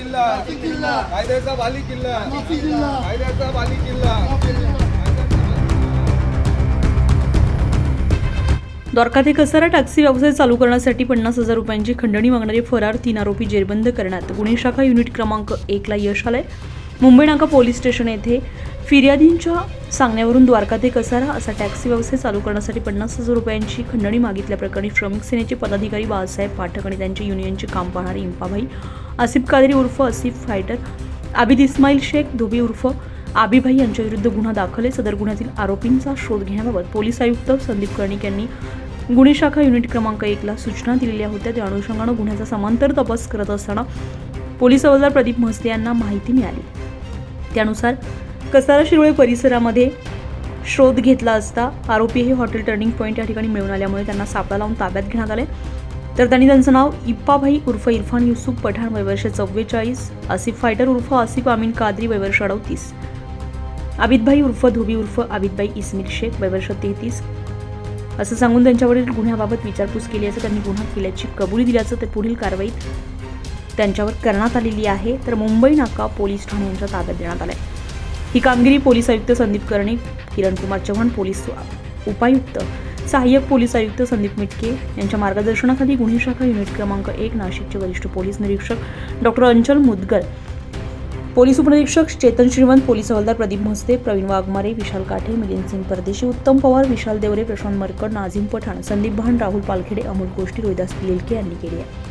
किल्ला. किल्ला. कायद्याचा बाली किल्ला. माफी जिल्हा कायद्याचा बाली किल्ला. द्वारका ते कसारा टॅक्सी व्यवसाय चालू करण्यासाठी पन्नास हजार रुपयांची खंडणी मागणारे फरार तीन आरोपी जेरबंद करण्यात. गुन्हे शाखा युनिट क्रमांक एकला यश आलंय. मुंबई नाका पोलीस स्टेशन येथे फिर्यादींच्या सांगण्यावरून द्वारका ते कसारा असा टॅक्सी व्यवसाय चालू करण्यासाठी पन्नास हजार रुपयांची खंडणी मागितल्याप्रकरणी श्रमिक सेनेचे पदाधिकारी बाळासाहेब पाठक आणि त्यांच्या युनियनचे काम पाहणारे इंपाभाई आसिफ कादरी उर्फ आसिफ फायटर आबिद इस्माईल शेख धोबी उर्फ आबीभाई यांच्याविरुद्ध गुन्हा दाखल आहे. सदर गुन्ह्यातील आरोपींचा शोध घेण्याबाबत पोलीस आयुक्त संदीप कर्णिक यांनी गुन्हे शाखा युनिट क्रमांक एकला सूचना दिलेल्या होत्या. त्या अनुषंगानं गुन्ह्याचा समांतर तपास करत असताना पोलीस हवालदार प्रदीप म्हसले यांना माहिती मिळाली. त्यानुसार कसारा शिरोळे परिसरामध्ये शोध घेतला असता. आरोपी हे हॉटेल टर्निंग पॉईंट या ठिकाणी मिळून आल्यामुळे त्यांना सापळा लावून ताब्यात घेण्यात आले. तर त्यांनी त्यांचं नाव इप्पाभाई उर्फ इरफान युसुफ पठाण वयवर्ष चव्वेचाळीस आसिफ फायटर उर्फ आसिफ अमीन कादरी वयवर्ष अडतीस. आबिदभाई उर्फ धोबी उर्फ आबिदबाई इस्मिल शेख वयवर्ष तेहतीस. असं सांगून त्यांच्यावरील गुन्ह्याबाबत विचारपूस केली असं त्यांनी गुन्हा केल्याची कबुली दिल्याचं ते पुढील कारवाईत त्यांच्यावर करण्यात आलेली आहे तर मुंबई नाका पोलीस ठाणे यांच्या ताब्यात देण्यात आलंय. ही कामगिरी पोलीस आयुक्त संदीप कर्णिक किरणकुमार चव्हाण पोलीस उपायुक्त सहाय्यक पोलीस आयुक्त संदीप मिटके यांच्या मार्गदर्शनाखाली गुन्हे शाखा युनिट क्रमांक एक नाशिकचे वरिष्ठ पोलीस निरीक्षक डॉक्टर अंचल मुदगल पोलीस उपनिरीक्षक चेतन श्रीवंत पोलीस हवालदार प्रदीप म्हस्ते प्रवीण वाघमारे विशाल काठे मिलिंद सिंग परदेशी उत्तम पवार विशाल देवरे प्रशांत मरकड नाझीम पठाण संदीप भान राहुल पालखेडे अमोल गोष्टी रोहिदास लिलके यांनी केली आहे.